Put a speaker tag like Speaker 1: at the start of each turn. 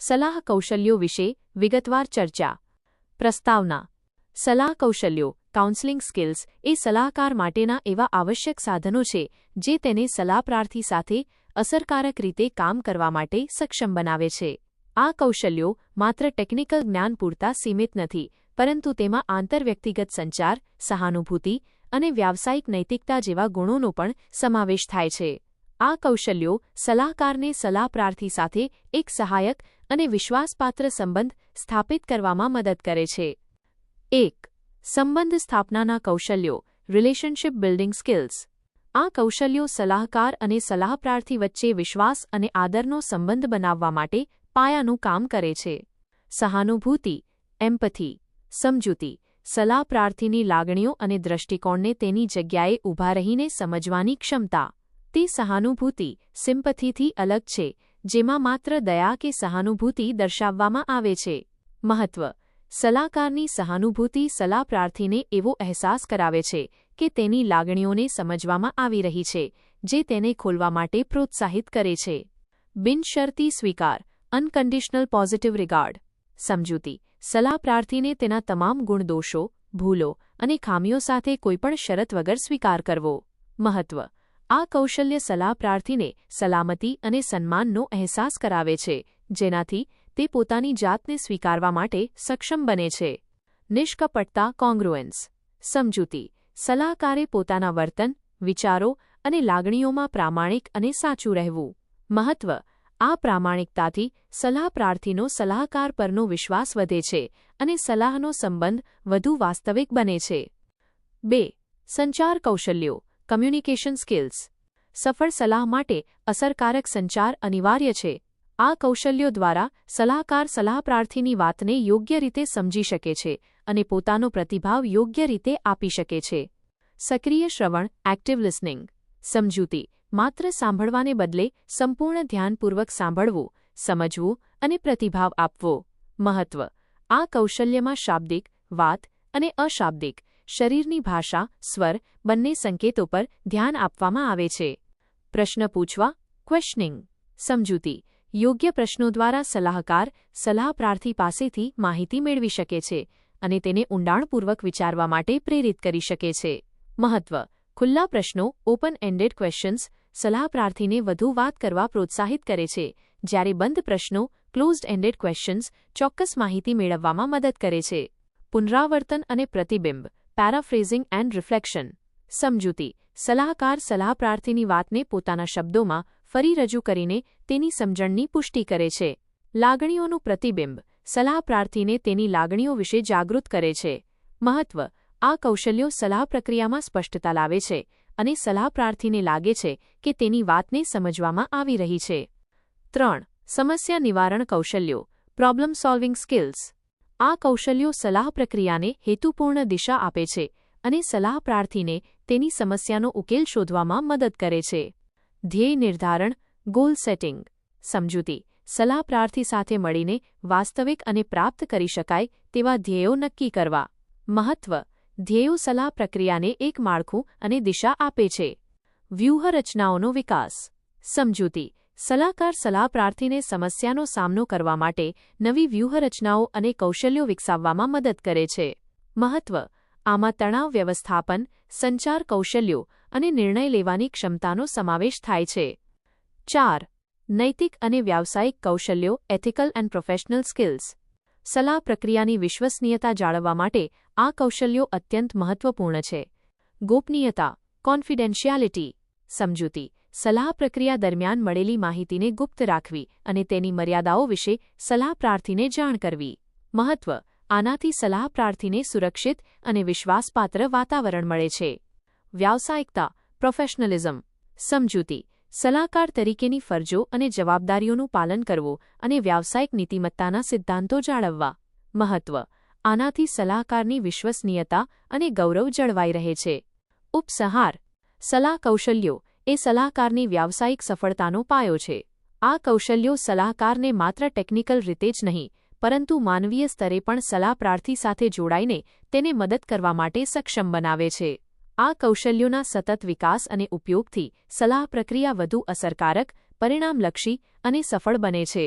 Speaker 1: સલાહ કૌશલ્યો વિશે વિગતવાર ચર્ચા પ્રસ્તાવના સલાહ કૌશલ્યો કાઉન્સેલિંગ સ્કિલ્સ એ સલાહકાર માટેના એવા આવશ્યક સાધનો છે જે તેને સલાહપ્રાર્થી સાથે અસરકારક રીતે કામ કરવા માટે સક્ષમ બનાવે છે આ કૌશલ્યો માત્ર ટેકનિકલ જ્ઞાન પૂરતા સીમિત નથી પરંતુ તેમાં આંતરવ્યક્તિગત સંચાર સહાનુભૂતિ અને વ્યાવસાયિક નૈતિકતા જેવા ગુણોનો પણ સમાવેશ થાય છે આ કૌશલ્યો સલાહકારને સલાહપ્રાર્થી સાથે એક સહાયક અને વિશ્વાસપાત્ર સંબંધ સ્થાપિત કરવામાં મદદ કરે છે. એક, સંબંધ સ્થાપનાના કૌશલ્યો રિલેશનશિપ બિલ્ડિંગ સ્કિલ્સ આ કૌશલ્યો સલાહકાર અને સલાહપ્રાર્થી વચ્ચે વિશ્વાસ અને આદરનો સંબંધ બનાવવા માટે પાયાનું કામ કરે છે. સહાનુભૂતિ એમ્પથી સમજૂતી, સલાહપ્રાર્થીની લાગણીઓ અને દૃષ્ટિકોણને તેની જગ્યાએ ઊભા રહીને સમજવાની ક્ષમતા. તે સહાનુભૂતિ સિમ્પથીથી અલગ છે, જેમાં માત્ર દયા કે સહાનુભૂતિ દર્શાવવામાં આવે છે. મહત્વ. સલાહકારની સહાનુભૂતિ સલાહપ્રાર્થીને એવો અહેસાસ કરાવે છે કે તેની લાગણીઓને સમજવામાં આવી રહી છે, જે તેને ખોલવા માટે પ્રોત્સાહિત કરે છે. બિનશરતી સ્વીકાર અનકન્ડિશનલ પોઝિટિવ રિગાર્ડ સમજૂતી. સલાહપ્રાર્થીને તેના તમામ ગુણદોષો, ભૂલો અને ખામીઓ સાથે કોઈપણ શરત વગર સ્વીકાર કરવો. મહત્વ. આ કૌશલ્ય સલાહપ્રાર્થીને સલામતી અને સન્માનનો અહેસાસ કરાવે છે, જેનાથી તે પોતાની જાતને સ્વીકારવા માટે સક્ષમ બને છે. નિષ્કપટતા કોંગ્રુએન્સ સમજૂતી. સલાહકારે પોતાના વર્તન, વિચારો અને લાગણીઓમાં પ્રામાણિક અને સાચું રહેવું. મહત્વ. આ પ્રામાણિકતાથી સલાહ પ્રાર્થીનો સલાહકાર પરનો વિશ્વાસ વધે છે અને સલાહનો સંબંધ વધુ વાસ્તવિક બને છે. બે. સંચાર કૌશલ્યો. કમ્યુનિકેશન સ્કિલ્સ સફળ સલાહ માટે અસરકારક સંચાર અનિવાર્ય છે. આ કૌશલ્યો દ્વારા સલાહકાર સલાહપ્રાર્થીની વાતને યોગ્ય રીતે સમજી શકે છે અને પોતાનો પ્રતિભાવ યોગ્ય રીતે આપી શકે છે. સક્રિય શ્રવણ એક્ટિવ લિસનિંગ સમજૂતી. માત્ર સાંભળવાને બદલે સંપૂર્ણ ધ્યાનપૂર્વક સાંભળવું, સમજવું અને પ્રતિભાવ આપવો. મહત્વ. આ કૌશલ્યમાં શાબ્દિક, વાત અને અશાબ્દિક શરીરની ભાષા, સ્વર, બંને સંકેતો પર ધ્યાન આપવામાં આવે છે. પ્રશ્ન પૂછવા ક્વેશ્ચનિંગ સમજૂતી, યોગ્ય પ્રશ્નો દ્વારા સલાહકાર, સલાહપ્રાર્થી પાસેથી માહિતી મેળવી શકે છે અને તેને ઊંડાણપૂર્વક વિચારવા માટે પ્રેરિત કરી શકે છે. મહત્વ, ખુલ્લા પ્રશ્નો ઓપન એન્ડેડ ક્વેશ્ચન્સ સલાહપ્રાર્થીને વધુ વાત કરવા પ્રોત્સાહિત કરે છે, જ્યારે બંધ પ્રશ્નો ક્લોઝડ એન્ડેડ ક્વેશ્ચન્સ ચોક્કસ માહિતી મેળવવામાં મદદ કરે છે. પુનરાવર્તન અને પ્રતિબિંબ પેરાફ્રેઝિંગ એન્ડ રિફ્લેક્શન. સમજૂતી. સલાહકાર સલાહપ્રાર્થીની વાતને પોતાના શબ્દોમાં ફરી રજૂ કરીને તેની સમજણની પુષ્ટિ કરે છે. લાગણીઓનું પ્રતિબિંબ. સલાહપ્રાર્થીને તેની લાગણીઓ વિશે જાગૃત કરે છે. મહત્વ. આ કૌશલ્યો સલાહ પ્રક્રિયામાં સ્પષ્ટતા લાવે છે અને સલાહપ્રાર્થીને લાગે છે કે તેની વાતને સમજવામાં આવી રહી છે. ત્રણ. સમસ્યા નિવારણ કૌશલ્યો. Problem solving skills. આ કૌશલ્યો સલાહ પ્રક્રિયાને હેતુપૂર્ણ દિશા આપે છે અને સલાહ પ્રાર્થીને તેની સમસ્યાનો ઉકેલ શોધવામાં મદદ કરે છે. ધ્યેય નિર્ધારણ ગોલ સેટિંગ સમજૂતી, સલાહ પ્રાર્થી સાથે મળીને વાસ્તવિક અને પ્રાપ્ત કરી શકાય તેવા ધ્યેયો નક્કી કરવા. મહત્વ, ધ્યેયો સલાહ પ્રક્રિયાને એક માળખું અને દિશા આપે છે. વ્યૂહરચનાઓનો વિકાસ, સમજૂતી સલાહકાર સલાહ પ્રાર્થીને સમસ્યાનો સામનો કરવા માટે નવી વ્યૂહરચનાઓ અને કૌશલ્યો વિકસાવવામાં મદદ કરે છે. મહત્વ. આમાં તણાવ વ્યવસ્થાપન, સંચાર કૌશલ્યો અને નિર્ણય લેવાની ક્ષમતાનો સમાવેશ થાય છે. ચાર. નૈતિક અને વ્યાવસાયિક કૌશલ્યો એથિકલ એન્ડ પ્રોફેશનલ સ્કિલ્સ સલાહ પ્રક્રિયાની વિશ્વસનીયતા જાળવવા માટે આ કૌશલ્યો અત્યંત મહત્વપૂર્ણ છે. ગોપનીયતા કોન્ફિડેન્શિયાલિટી સમજૂતી, સલાહ પ્રક્રિયા દરમિયાન મળેલી માહિતીને ગુપ્ત રાખવી અને તેની મર્યાદાઓ વિશે સલાહ પ્રાર્થીને જાણ કરવી. મહત્વ, આનાથી સલાહ પ્રાર્થીને સુરક્ષિત અને વિશ્વાસપાત્ર વાતાવરણ મળે છે. વ્યાવસાયિકતા પ્રોફેશનલિઝમ સમજૂતી, સલાહકાર તરીકેની ફરજો અને જવાબદારીઓનું પાલન કરવું અને વ્યાવસાયિક નીતિમત્તાના સિદ્ધાંતો જાળવવા. મહત્વ, આનાથી સલાહકારની વિશ્વસનીયતા અને ગૌરવ જળવાઈ રહે છે. ઉપસહાર સલાહ કૌશલ્યો એ સલાહકારની વ્યાવસાયિક સફળતાનો પાયો છે. આ કૌશલ્યો સલાહકારને માત્ર ટેકનિકલ રીતે જ નહીં, પરંતુ માનવીય સ્તરે પણ સલાહ પ્રાર્થી સાથે જોડાઈને તેને મદદ કરવા માટે સક્ષમ બનાવે છે. આ કૌશલ્યોના સતત વિકાસ અને ઉપયોગથી સલાહ પ્રક્રિયા વધુ અસરકારક, પરિણામલક્ષી અને સફળ બને છે.